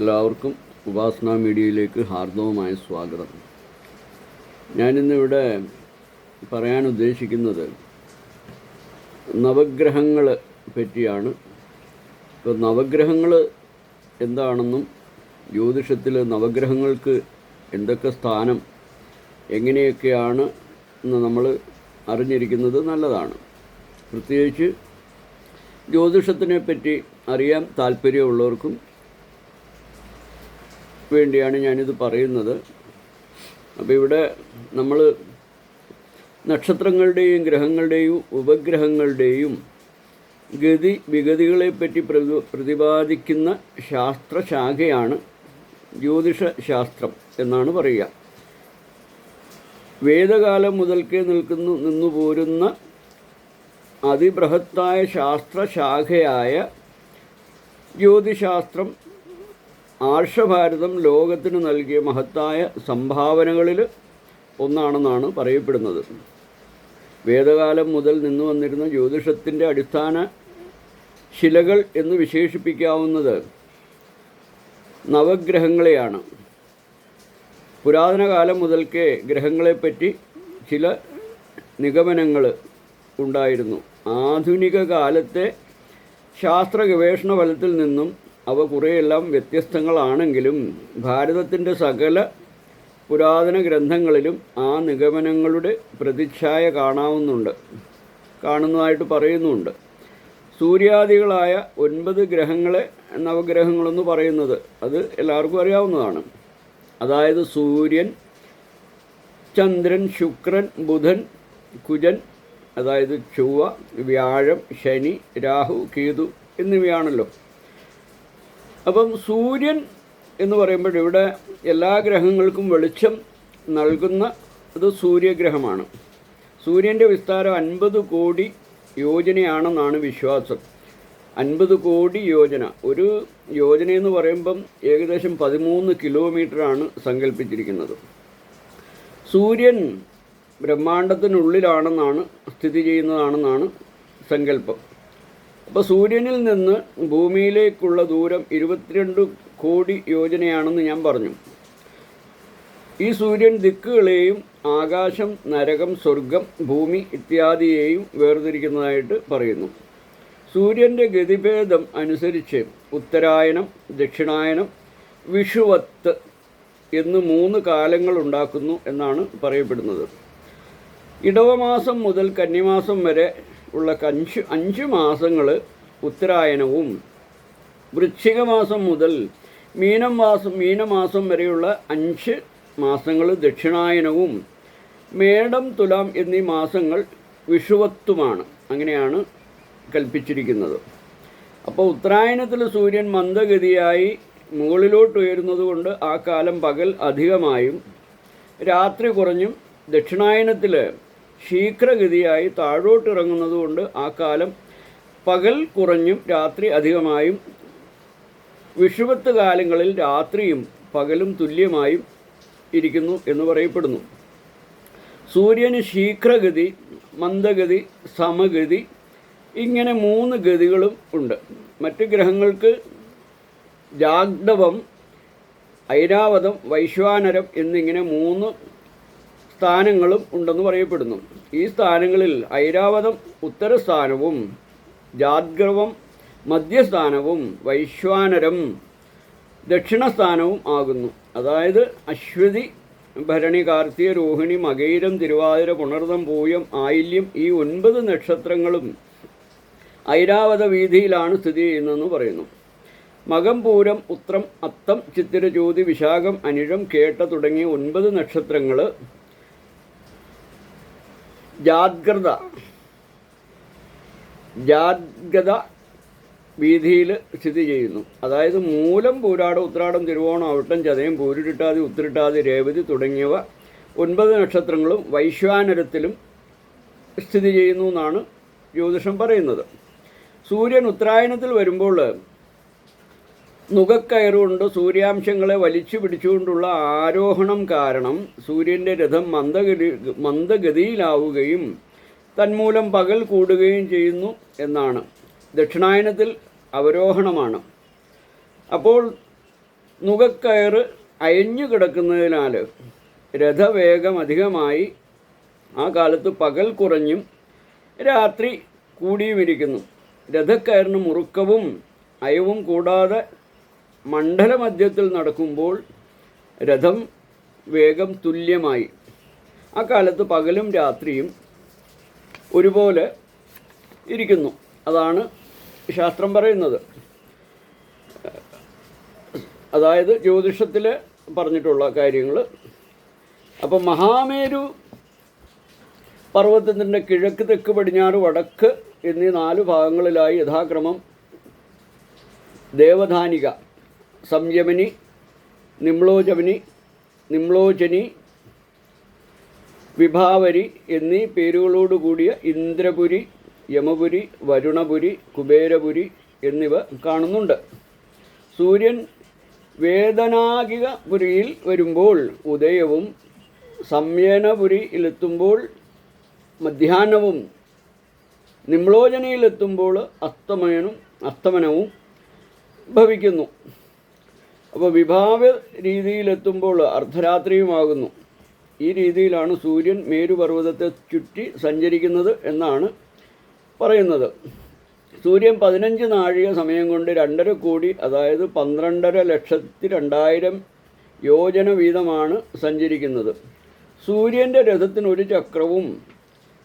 എല്ലാവർക്കും ഉപാസന മീഡിയയിലേക്ക് ഹാർദവമായ സ്വാഗതം. ഞാനിന്നിവിടെ പറയാൻ ഉദ്ദേശിക്കുന്നത് നവഗ്രഹങ്ങൾ പറ്റിയാണ്. ഇപ്പോൾ നവഗ്രഹങ്ങൾ എന്താണെന്നും ജ്യോതിഷത്തിൽ നവഗ്രഹങ്ങൾക്ക് എന്തൊക്കെ സ്ഥാനം എങ്ങനെയൊക്കെയാണ് എന്ന് നമ്മൾ അറിഞ്ഞിരിക്കുന്നത് നല്ലതാണ്. പ്രത്യേകിച്ച് ജ്യോതിഷത്തിനെ പറ്റി അറിയാൻ താല്പര്യമുള്ളവർക്കും വേണ്ടിയാണ് ഞാനിത് പറയുന്നത്. അപ്പോൾ ഇവിടെ നമ്മൾ നക്ഷത്രങ്ങളുടെയും ഗ്രഹങ്ങളുടെയും ഉപഗ്രഹങ്ങളുടെയും ഗതി വിഗതികളെപ്പറ്റി പ്രതി പ്രതിപാദിക്കുന്ന ശാസ്ത്രശാഖയാണ് ജ്യോതിഷ ശാസ്ത്രം എന്നാണ് പറയുക. വേദകാലം മുതൽക്കേ നിൽക്കുന്നു നിന്നു പോരുന്ന അതിബൃഹത്തായ ശാസ്ത്രശാഖയായ ജ്യോതിശാസ്ത്രം ആർഷഭാരതം ലോകത്തിന് നൽകിയ മഹത്തായ സംഭാവനകളിൽ ഒന്നാണെന്നാണ് പറയപ്പെടുന്നത്. വേദകാലം മുതൽ നിന്നു വന്നിരുന്ന ജ്യോതിഷത്തിന്റെ അടിസ്ഥാന ശിലകൾ എന്ന് വിശേഷിപ്പിക്കാവുന്നത് നവഗ്രഹങ്ങളെയാണ്. പുരാതന കാലം മുതൽക്കേ ഗ്രഹങ്ങളെപ്പറ്റി ചില നിഗമനങ്ങൾ ഉണ്ടായിരുന്നു. ആധുനിക കാലത്തെ ശാസ്ത്ര ഗവേഷണ ഫലത്തിൽ നിന്നും അവ കുറേയെല്ലാം വ്യത്യസ്തങ്ങളാണെങ്കിലും ഭാരതത്തിന്റെ സകല പുരാതന ഗ്രന്ഥങ്ങളിലും ആ നിഗമനങ്ങളുടെ പ്രതിച്ഛായ കാണാവുന്നുണ്ട് കാണുന്നതായിട്ട് പറയുന്നുണ്ട്. സൂര്യാദികളായ ഒൻപത് ഗ്രഹങ്ങളെ നവഗ്രഹങ്ങളെന്ന് പറയുന്നത് അത് എല്ലാവർക്കും അറിയാവുന്നതാണ്. അതായത് സൂര്യൻ ചന്ദ്രൻ ശുക്രൻ ബുധൻ കുജൻ അതായത് ചൊവ്വ വ്യാഴം ശനി രാഹു കേതു എന്നിവയാണല്ലോ. അപ്പം സൂര്യൻ എന്ന് പറയുമ്പോൾ ഇവിടെ എല്ലാ ഗ്രഹങ്ങൾക്കും വെളിച്ചം നൽകുന്ന അത് സൂര്യഗ്രഹമാണ്. സൂര്യന്റെ വിസ്താരം അൻപത് കോടി യോജനയാണെന്നാണ് വിശ്വാസം. അൻപത് കോടി യോജന. ഒരു യോജന എന്ന് പറയുമ്പം ഏകദേശം പതിമൂന്ന് കിലോമീറ്ററാണ് സങ്കല്പിച്ചിരിക്കുന്നത്. സൂര്യൻ ബ്രഹ്മാണ്ടത്തിനുള്ളിലാണെന്നാണ് സ്ഥിതി ചെയ്യുന്നതാണെന്നാണ് സങ്കല്പം. അപ്പോൾ സൂര്യനിൽ നിന്ന് ഭൂമിയിലേക്കുള്ള ദൂരം ഇരുപത്തിരണ്ട് കോടി യോജനയാണെന്ന് ഞാൻ പറഞ്ഞു. ഈ സൂര്യൻ ദിക്കുകളെയും ആകാശം നരകം സ്വർഗം ഭൂമി ഇത്യാദിയെയും വേർതിരിക്കുന്നതായിട്ട് പറയുന്നു. സൂര്യന്റെ ഗതിഭേദം അനുസരിച്ച് ഉത്തരായനം ദക്ഷിണായനം വിഷുവത്ത് എന്ന് മൂന്ന് കാലങ്ങൾ ഉണ്ടാക്കുന്നു എന്നാണ് പറയപ്പെടുന്നത്. ഇടവമാസം മുതൽ കന്നിമാസം വരെ ഉള്ള അഞ്ച് അഞ്ച് മാസങ്ങൾ ഉത്തരായനവും വൃശ്ചിക മാസം മുതൽ മീനം മാസം മീനമാസം വരെയുള്ള അഞ്ച് മാസങ്ങൾ ദക്ഷിണായനവും മേടം തുലാം എന്നീ മാസങ്ങൾ വിഷുവത്തുമാണ്. അങ്ങനെയാണ് കൽപ്പിച്ചിരിക്കുന്നത്. അപ്പോൾ ഉത്തരായണത്തിൽ സൂര്യൻ മന്ദഗതിയായി മുകളിലോട്ട് ഉയരുന്നതുകൊണ്ട് ആ കാലം പകൽ അധികമായും രാത്രി കുറഞ്ഞും ദക്ഷിണായനത്തിൽ ശീഘ്രഗതിയായി താഴോട്ടിറങ്ങുന്നതുകൊണ്ട് ആ കാലം പകൽ കുറഞ്ഞും രാത്രി അധികമായും വിഷുവത്ത് കാലങ്ങളിൽ രാത്രിയും പകലും തുല്യമായും ഇരിക്കുന്നു എന്ന് പറയപ്പെടുന്നു. സൂര്യന് ശീഘ്രഗതി മന്ദഗതി സമഗതി ഇങ്ങനെ മൂന്ന് ഗതികളും ഉണ്ട്. മറ്റ് ഗ്രഹങ്ങൾക്ക് ജാഗ്ഡവം ഐരാവതം വൈശ്വാനരം എന്നിങ്ങനെ മൂന്ന് സ്ഥാനങ്ങളും ഉണ്ടെന്ന് പറയപ്പെടുന്നു. ഈ സ്ഥാനങ്ങളിൽ ഐരാവതം ഉത്തരസ്ഥാനവും ജാദ്ഗ്രവം മധ്യസ്ഥാനവും വൈശ്വാനരം ദക്ഷിണസ്ഥാനവും ആകുന്നു. അതായത് അശ്വതി ഭരണി കാർത്തിക രോഹിണി മകൈരം തിരുവാതിര പുണർദം പൂയം ആയില്യം ഈ ഒൻപത് നക്ഷത്രങ്ങളും ഐരാവത വീതിയിലാണ് സ്ഥിതി ചെയ്യുന്നതെന്ന് പറയുന്നു. മകം പൂരം ഉത്രം അത്തം ചിത്തിര ജ്യോതി വിശാഖം അനിഴം കേട്ട തുടങ്ങിയ ഒൻപത് നക്ഷത്രങ്ങൾ ജാഗ്രത. ജാഗ്രത വീതിയിൽ സ്ഥിതി ചെയ്യുന്നു. അതായത് മൂലം പൂരാടം ഉത്രാടം തിരുവോണം അവിട്ടം ചതയം പൂരിട്ടാതി ഉത്തിരിട്ടാതി രേവതി തുടങ്ങിയവ ഒൻപത് നക്ഷത്രങ്ങളും വൈശ്വാനരത്തിലും സ്ഥിതി ചെയ്യുന്നു എന്നാണ് ജ്യോതിഷം പറയുന്നത്. സൂര്യൻ ഉത്തരായണത്തിൽ വരുമ്പോൾ നുകക്കയറുകൊണ്ട് സൂര്യാംശങ്ങളെ വലിച്ചു പിടിച്ചുകൊണ്ടുള്ള ആരോഹണം കാരണം സൂര്യന്റെ രഥം മന്ദഗതി മന്ദഗതിയിലാവുകയും തന്മൂലം പകൽ കൂടുകയും ചെയ്യുന്നു എന്നാണ്. ദക്ഷിണായനത്തിൽ അവരോഹണമാണ്. അപ്പോൾ നുകക്കയറ് അയഞ്ഞു കിടക്കുന്നതിനാൽ രഥവേഗം അധികമായി ആ കാലത്ത് പകൽ കുറഞ്ഞും രാത്രി കൂടിയുമിരിക്കുന്നു. രഥക്കയറിന് മുറുക്കവും അയവും കൂടാതെ മണ്ഡലമധ്യത്തിൽ നടക്കുമ്പോൾ രഥം വേഗം തുല്യമായി. ആ കാലത്ത് പകലും രാത്രിയും ഒരുപോലെ ഇരിക്കുന്നു. അതാണ് ശാസ്ത്രം പറയുന്നത്. അതായത് ജ്യോതിഷത്തിൽ പറഞ്ഞിട്ടുള്ള കാര്യങ്ങൾ അപ്പം മഹാമേരു പർവതത്തിന്റെ കിഴക്ക് തെക്ക് പടിഞ്ഞാറ് വടക്ക് എന്നീ നാല് ഭാഗങ്ങളിലായി യഥാക്രമം ദേവധാനിക. സംയമനി നിമ്ലോചമനി നിമ്ലോചനി വിഭാവരി എന്നീ പേരുകളോടുകൂടിയ ഇന്ദ്രപുരി യമപുരി വരുണപുരി കുബേരപുരി എന്നിവ കാണുന്നുണ്ട്. സൂര്യൻ വേദനാകിക പുരിയിൽ വരുമ്പോൾ ഉദയവും സംയനപുരിയിലെത്തുമ്പോൾ മധ്യാഹ്നവും നിമ്ലോചനയിലെത്തുമ്പോൾ അസ്തമയനും അസ്തമനവും ഭവിക്കുന്നു. അപ്പോൾ വിഭാവ രീതിയിലെത്തുമ്പോൾ അർദ്ധരാത്രിയുമാകുന്നു. ഈ രീതിയിലാണ് സൂര്യൻ മേരുപർവതത്തെ ചുറ്റി സഞ്ചരിക്കുന്നത് എന്നാണ് പറയുന്നത്. സൂര്യൻ പതിനഞ്ച് നാഴിക സമയം കൊണ്ട് രണ്ടര കോടി അതായത് പന്ത്രണ്ടര ലക്ഷത്തി രണ്ടായിരം യോജന വീതമാണ് സഞ്ചരിക്കുന്നത്. സൂര്യന്റെ രഥത്തിന് ഒരു ചക്രവും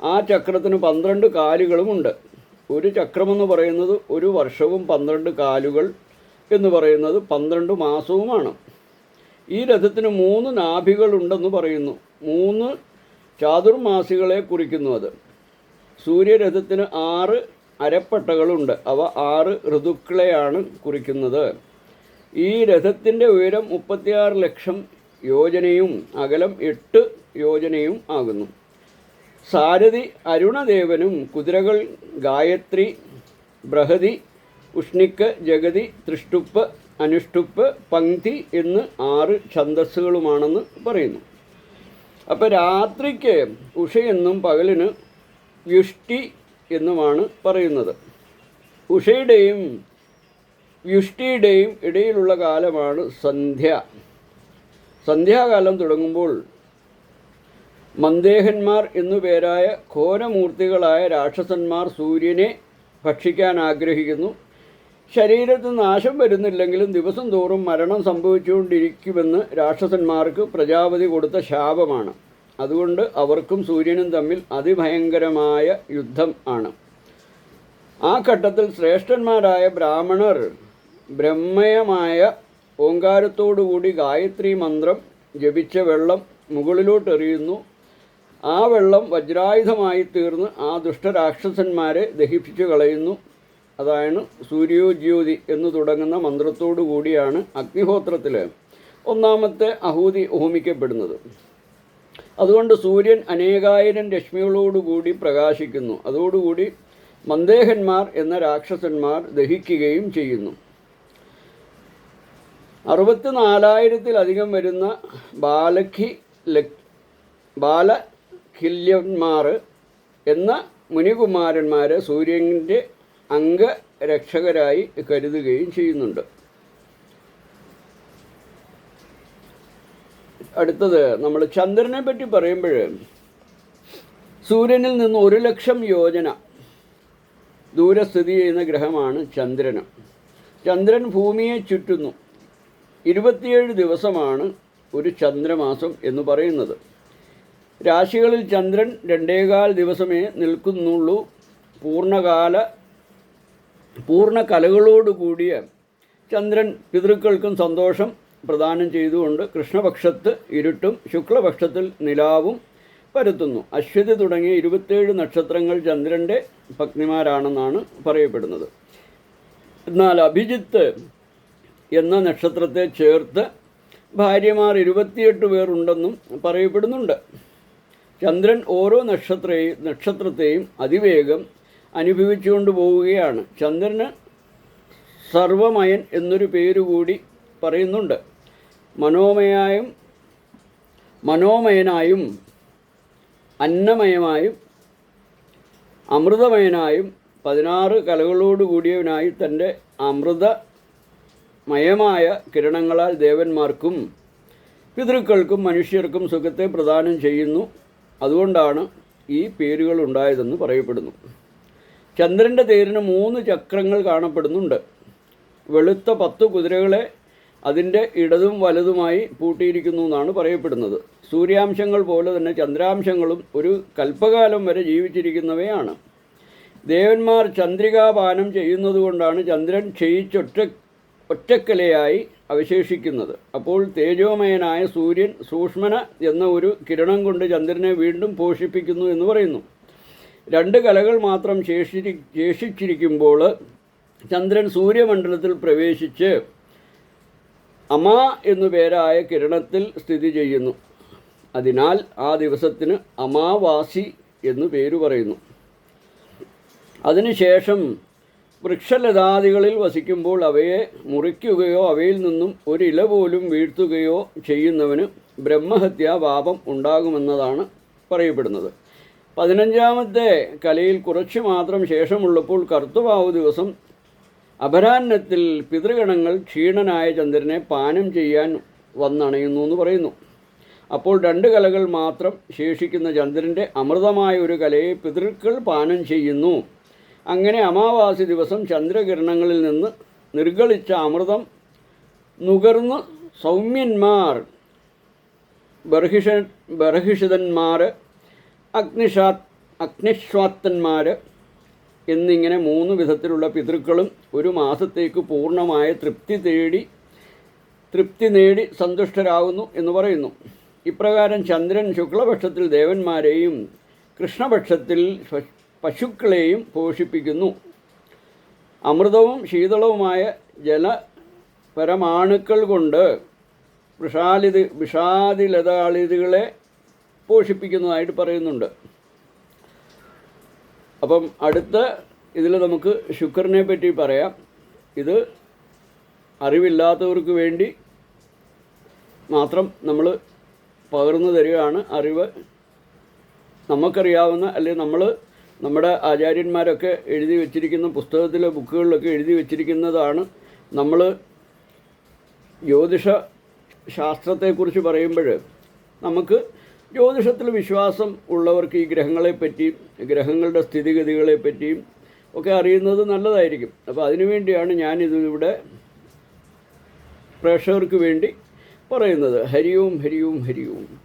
ആ ചക്രത്തിന് പന്ത്രണ്ട് കാലുകളുമുണ്ട്. ഒരു ചക്രമെന്ന് പറയുന്നത് ഒരു വർഷവും പന്ത്രണ്ട് കാലുകൾ എന്ന് പറയുന്നത് പന്ത്രണ്ട് മാസവുമാണ്. ഈ രഥത്തിന് മൂന്ന് നാഭികളുണ്ടെന്ന് പറയുന്നു. മൂന്ന് ചാതുർമാസികളെ കുറിക്കുന്നു അത്. സൂര്യരഥത്തിന് ആറ് അരപ്പട്ടകളുണ്ട്. അവ ആറ് ഋതുക്കളെയാണ് കുറിക്കുന്നത്. ഈ രഥത്തിന്റെ ഉയരം മുപ്പത്തിയാറ് ലക്ഷം യോജനയും അകലം എട്ട് യോജനയും ആകുന്നു. സാരഥി അരുണദേവനും കുതിരകൾ ഗായത്രി ബൃഹതി ഉഷ്ണിക്ക് ജഗതി തൃഷ്ടുപ്പ് അനുഷ്ടുപ്പ് പങ്ക്തി എന്ന് ആറ് ഛന്ദസ്സുകളുമാണെന്ന് പറയുന്നു. അപ്പോൾ രാത്രിക്ക് ഉഷയെന്നും പകലിന് വ്യുഷ്ടി എന്നുമാണ് പറയുന്നത്. ഉഷയുടെയും വ്യുഷ്ടിയുടെയും ഇടയിലുള്ള കാലമാണ് സന്ധ്യ. സന്ധ്യാകാലം തുടങ്ങുമ്പോൾ മന്ദേഹന്മാർ എന്നു പേരായ ഘോരമൂർത്തികളായ രാക്ഷസന്മാർ സൂര്യനെ ഭക്ഷിക്കാൻ ആഗ്രഹിക്കുന്നു. ശരീരത്തിൽ നാശം വരുന്നില്ലെങ്കിലും ദിവസം തോറും മരണം സംഭവിച്ചുകൊണ്ടിരിക്കുമെന്ന് രാക്ഷസന്മാർക്ക് പ്രജാപതി കൊടുത്ത ശാപമാണ്. അതുകൊണ്ട് അവർക്കും സൂര്യനും തമ്മിൽ അതിഭയങ്കരമായ യുദ്ധം ആണ്. ആ ഘട്ടത്തിൽ ശ്രേഷ്ഠന്മാരായ ബ്രാഹ്മണർ ബ്രഹ്മയമായ ഓങ്കാരത്തോടുകൂടി ഗായത്രി മന്ത്രം ജപിച്ച വെള്ളം മുകളിലോട്ട് എറിയുന്നു ആ വെള്ളം വജ്രായുധമായി തീർന്ന് ആ ദുഷ്ടരാക്ഷസന്മാരെ ദഹിപ്പിച്ചു കളയുന്നു അതാണ് സൂര്യോജ്യോതി എന്ന് തുടങ്ങുന്ന മന്ത്രത്തോടു കൂടിയാണ് അഗ്നിഹോത്രത്തിൽ ഒന്നാമത്തെ അഹൂതി ഹോമിക്കപ്പെടുന്നത് അതുകൊണ്ട് സൂര്യൻ അനേകായിരം രശ്മികളോടുകൂടി പ്രകാശിക്കുന്നു. അതോടുകൂടി മന്ദേഹന്മാർ എന്ന രാക്ഷസന്മാർ ദഹിക്കുകയും ചെയ്യുന്നു. അറുപത്തി നാലായിരത്തിലധികം വരുന്ന ബാലഖി ബാലഖില്യന്മാർ എന്ന മുനികുമാരന്മാരെ സൂര്യന്റെ അംഗരക്ഷകരായി കരുതുകയും ചെയ്യുന്നുണ്ട്. അടുത്തത് നമ്മൾ ചന്ദ്രനെ പറ്റി പറയുമ്പോൾ സൂര്യനിൽ നിന്ന് ഒരു ലക്ഷം യോജന ദൂരെ സ്ഥിതി ചെയ്യുന്ന ഗ്രഹമാണ് ചന്ദ്രന് ചന്ദ്രൻ ഭൂമിയെ ചുറ്റുന്നു. ഇരുപത്തിയേഴ് ദിവസമാണ് ഒരു ചന്ദ്രമാസം എന്ന് പറയുന്നത്. രാശികളിൽ ചന്ദ്രൻ രണ്ടേകാൽ ദിവസമേ നിൽക്കുന്നുള്ളൂ. പൂർണകാല പൂർണ കലകളോടുകൂടിയ ചന്ദ്രൻ പിതൃക്കൾക്കും സന്തോഷം പ്രദാനം ചെയ്തുകൊണ്ട് കൃഷ്ണപക്ഷത്ത് ഇരുട്ടും ശുക്ലപക്ഷത്തിൽ നിലാവും പരത്തുന്നു. അശ്വതി തുടങ്ങിയ ഇരുപത്തേഴ് നക്ഷത്രങ്ങൾ ചന്ദ്രന്റെ പത്നിമാരാണെന്നാണ് പറയപ്പെടുന്നത്. എന്നാൽ അഭിജിത്ത് എന്ന നക്ഷത്രത്തെ ചേർത്ത് ഭാര്യമാർ ഇരുപത്തിയെട്ട് പേരുണ്ടെന്നും പറയപ്പെടുന്നുണ്ട്. ചന്ദ്രൻ ഓരോ നക്ഷത്രയെയും നക്ഷത്രത്തെയും അതിവേഗം അനുഭവിച്ചുകൊണ്ട് പോവുകയാണ്. ചന്ദ്രന് സർവമയൻ എന്നൊരു പേരുകൂടി പറയുന്നുണ്ട്. മനോമയായും മനോമയനായും അന്നമയമായും അമൃതമയനായും പതിനാറ് കലകളോട് കൂടിയവനായി തന്റെ അമൃതമയമായ കിരണങ്ങളാൽ ദേവന്മാർക്കും പിതൃക്കൾക്കും മനുഷ്യർക്കും സുഖത്തെ പ്രദാനം ചെയ്യുന്നു. അതുകൊണ്ടാണ് ഈ പേരുകൾ ഉണ്ടായതെന്ന് പറയപ്പെടുന്നു. ചന്ദ്രന്റെ തേരിന് മൂന്ന് ചക്രങ്ങൾ കാണപ്പെടുന്നുണ്ട്. വെളുത്ത പത്ത് കുതിരകളെ അതിന്റെ ഇടതും വലതുമായി പൂട്ടിയിരിക്കുന്നു എന്നാണ് പറയപ്പെടുന്നത്. സൂര്യാംശങ്ങൾ പോലെ തന്നെ ചന്ദ്രാംശങ്ങളും ഒരു കൽപ്പകാലം വരെ ജീവിച്ചിരിക്കുന്നവയാണ്. ദേവന്മാർ ചന്ദ്രികാപാനം ചെയ്യുന്നതുകൊണ്ടാണ് ചന്ദ്രൻ ക്ഷയിച്ചൊറ്റ ഒറ്റക്കലയായി അവശേഷിക്കുന്നത്. അപ്പോൾ തേജോമയനായ സൂര്യൻ സൂക്ഷ്മന എന്ന ഒരു കിരണം കൊണ്ട് ചന്ദ്രനെ വീണ്ടും പോഷിപ്പിക്കുന്നു എന്ന് പറയുന്നു. രണ്ട് കലകൾ മാത്രം ശേഷി ശേഷിച്ചിരിക്കുമ്പോൾ ചന്ദ്രൻ സൂര്യമണ്ഡലത്തിൽ പ്രവേശിച്ച് അമ എന്നു പേരായ കിരണത്തിൽ സ്ഥിതി ചെയ്യുന്നു. അതിനാൽ ആ ദിവസത്തിന് അമാവാസി എന്നു പേര് പറയുന്നു. അതിനുശേഷം വൃക്ഷലതാദികളിൽ വസിക്കുമ്പോൾ അവയെ മുറിക്കുകയോ അവയിൽ നിന്നും ഒരില പോലും വീഴ്ത്തുകയോ ചെയ്യുന്നവന് ബ്രഹ്മഹത്യാ പാപം ഉണ്ടാകുമെന്നതാണ് പറയപ്പെടുന്നത്. പതിനഞ്ചാമത്തെ കലയിൽ കുറച്ച് മാത്രം ശേഷമുള്ളപ്പോൾ കർത്തവാവ് ദിവസം അപരാഹ്നത്തിൽ പിതൃഗണങ്ങൾ ക്ഷീണനായ ചന്ദ്രനെ പാനം ചെയ്യാൻ വന്നണയുന്നു എന്ന് പറയുന്നു. അപ്പോൾ രണ്ട് കലകൾ മാത്രം ശേഷിക്കുന്ന ചന്ദ്രന്റെ അമൃതമായ ഒരു കലയെ പിതൃക്കൾ പാനം ചെയ്യുന്നു. അങ്ങനെ അമാവാസി ദിവസം ചന്ദ്രകിരണങ്ങളിൽ നിന്ന് നിർഗളിച്ച അമൃതം നുകർന്ന് സൗമ്യന്മാർ ബർഹിഷ ബർഹിഷിതന്മാർ അഗ്നിഷാ അഗ്നിശ്വാത്തന്മാർ എന്നിങ്ങനെ മൂന്ന് വിധത്തിലുള്ള പിതൃക്കളും ഒരു മാസത്തേക്ക് പൂർണമായ തൃപ്തി തേടി തൃപ്തി നേടി സന്തുഷ്ടരാകുന്നു എന്ന് പറയുന്നു. ഇപ്രകാരം ചന്ദ്രൻ ശുക്ലപക്ഷത്തിൽ ദേവന്മാരെയും കൃഷ്ണപക്ഷത്തിൽ പശു- പശുക്കളെയും പോഷിപ്പിക്കുന്നു. അമൃതവും ശീതളവുമായ ജലപരമാണുക്കൾ കൊണ്ട് വിഷാലിത് വിഷാദിലതാളിതുകളെ പോഷിപ്പിക്കുന്നതായിട്ട് പറയുന്നുണ്ട്. അപ്പം അടുത്ത ഇതിൽ നമുക്ക് ശുക്രനെ പറ്റി പറയാം. ഇത് അറിവില്ലാത്തവർക്ക് വേണ്ടി മാത്രം നമ്മൾ പകർന്നു തരികയാണ്. അറിവ് നമുക്കറിയാവുന്ന അല്ലെങ്കിൽ നമ്മൾ നമ്മുടെ ആചാര്യന്മാരൊക്കെ എഴുതി വെച്ചിരിക്കുന്ന പുസ്തകത്തിലെ ബുക്കുകളിലൊക്കെ എഴുതി വെച്ചിരിക്കുന്നതാണ് നമ്മൾ ജ്യോതിഷ ശാസ്ത്രത്തെക്കുറിച്ച് പറയുമ്പോൾ നമുക്ക് ജ്യോതിഷത്തിൽ വിശ്വാസം ഉള്ളവർക്ക് ഈ ഗ്രഹങ്ങളെപ്പറ്റി ഗ്രഹങ്ങളുടെ സ്ഥിതിഗതികളെപ്പറ്റിയും ഒക്കെ അറിയുന്നത് നല്ലതായിരിക്കും. അപ്പോൾ അതിനുവേണ്ടിയാണ് ഞാനിതിവിടെ പ്രേക്ഷകർക്ക് വേണ്ടി പറയുന്നത്. ഹരിയും ഹരിയും ഹരിയും.